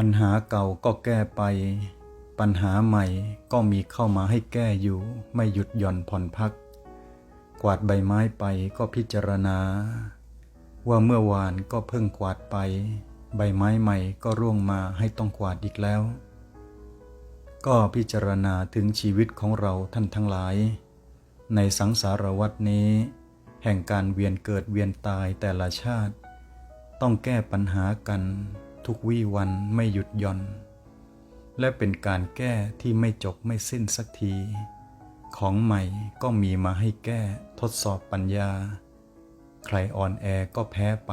ปัญหาเก่าก็แก้ไป ปัญหาใหม่ก็มีเข้ามาให้แก้อยู่ ไม่หยุดหย่อนผ่อนพัก กวาดใบไม้ไปก็พิจารณา ว่าเมื่อวานก็เพิ่งกวาดไป ใบไม้ใหม่ก็ร่วงมาให้ต้องกวาดอีกแล้ว ก็พิจารณาถึงชีวิตของเราท่านทั้งหลาย ในสังสารวัฏนี้ แห่งการเวียนเกิดเวียนตายแต่ละชาติ ต้องแก้ปัญหากัน ทุกวี่วันไม่หยุดย่อน และเป็นการแก้ที่ไม่จบไม่สิ้นสักที ของใหม่ก็มีมาให้แก้ทดสอบปัญญา ใครอ่อนแอก็แพ้ไป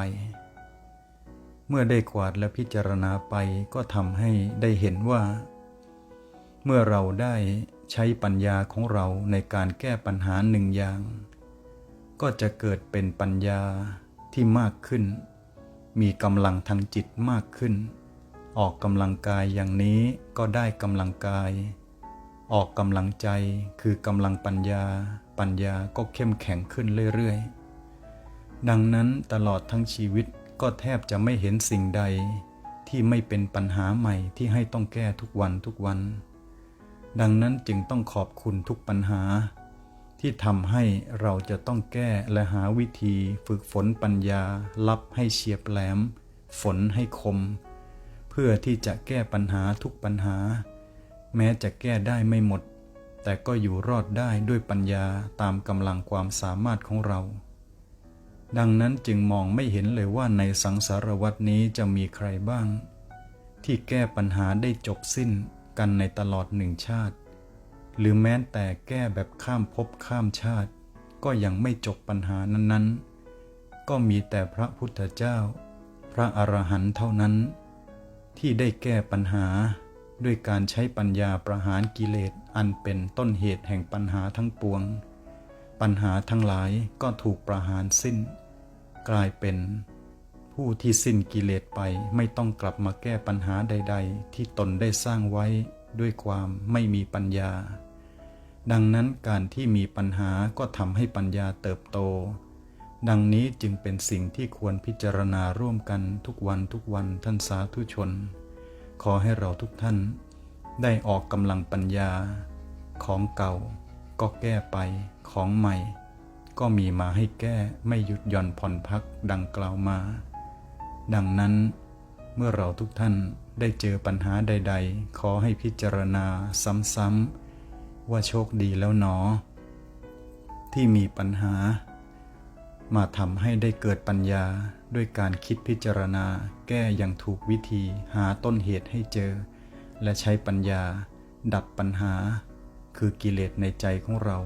เมื่อได้กวาดและพิจารณาไปก็ทำให้ได้เห็นว่า เมื่อเราได้ใช้ปัญญาของเราในการแก้ปัญหาหนึ่งอย่าง ก็จะเกิดเป็นปัญญาที่มากขึ้น มีกำลังทางจิตมากขึ้น ออกกำลังกายอย่างนี้ก็ได้กำลังกาย ออกกำลังใจคือกำลังปัญญา ปัญญาก็เข้มแข็งขึ้นเรื่อยๆ ดังนั้นตลอดทั้งชีวิตก็แทบจะไม่เห็นสิ่งใด ที่ไม่เป็นปัญหาใหม่ที่ให้ต้องแก้ทุกวันทุกวัน ดังนั้นจึงต้องขอบคุณทุกปัญหา ที่ทำให้เราจะต้องแก้และหาวิธีฝึกฝนปัญญาลับให้เฉียบแหลม ฝนให้คม เพื่อที่จะแก้ปัญหาทุกปัญหา แม้จะแก้ได้ไม่หมด แต่ก็อยู่รอดได้ด้วยปัญญาตามกำลังความสามารถของเรา ดังนั้นจึงมองไม่เห็นเลยว่าในสังสารวัตนี้จะมีใครบ้าง ที่แก้ปัญหาได้จบสิ้นกันในตลอดหนึ่งชาติ หรือแม้แต่แก้แบบข้ามภพข้ามชาติ ก็ยังไม่จบปัญหานั้นๆ ก็มีแต่พระพุทธเจ้า พระอรหันต์เท่านั้น ที่ได้แก้ปัญหาด้วยการใช้ปัญญาประหารกิเลสอันเป็นต้นเหตุแห่งปัญหาทั้งปวง ปัญหาทั้งหลายก็ถูกประหารสิ้น กลายเป็นผู้ที่สิ้นกิเลสไปไม่ต้องกลับมาแก้ปัญหาใด ๆ ที่ตนได้สร้างไว้ด้วยความไม่มีปัญญา ดังนั้นการที่มีปัญหาก็ทำให้ปัญญาเติบโต ดังนี้จึงเป็นสิ่งที่ควรพิจารณาร่วมกันทุกวันทุกวันท่านสาธุชน ขอให้เราทุกท่าน ได้ออกกำลังปัญญา ของเก่า ก็แก้ไป ของใหม่ ก็มีมาให้แก้ไม่หยุดหย่อนผ่อนพักดังกล่าวมา ดังนั้น เมื่อเราทุกท่านได้เจอปัญหาใด ๆ ขอให้พิจารณาซ้ำๆ ว่าโชคดีแล้วหนอ ที่มีปัญหา มาทำให้ได้เกิดปัญญาด้วยการคิดพิจารณา แก้อย่างถูกวิธีหาต้นเหตุให้เจอ และใช้ปัญญา ดับปัญหา คือกิเลสในใจของเรา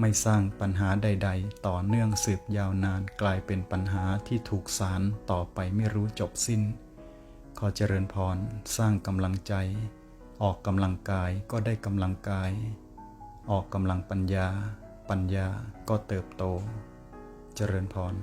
ไม่สร้างปัญหาใด ๆ ต่อเนื่องสืบยาวนานกลายเป็นปัญหาที่ถูกสารต่อไปไม่รู้จบสิ้น ขอเจริญพรสร้างกำลังใจ ออกกำลังกายก็ได้กำลังกาย ออกกำลังปัญญา ปัญญาก็เติบโต เจริญพร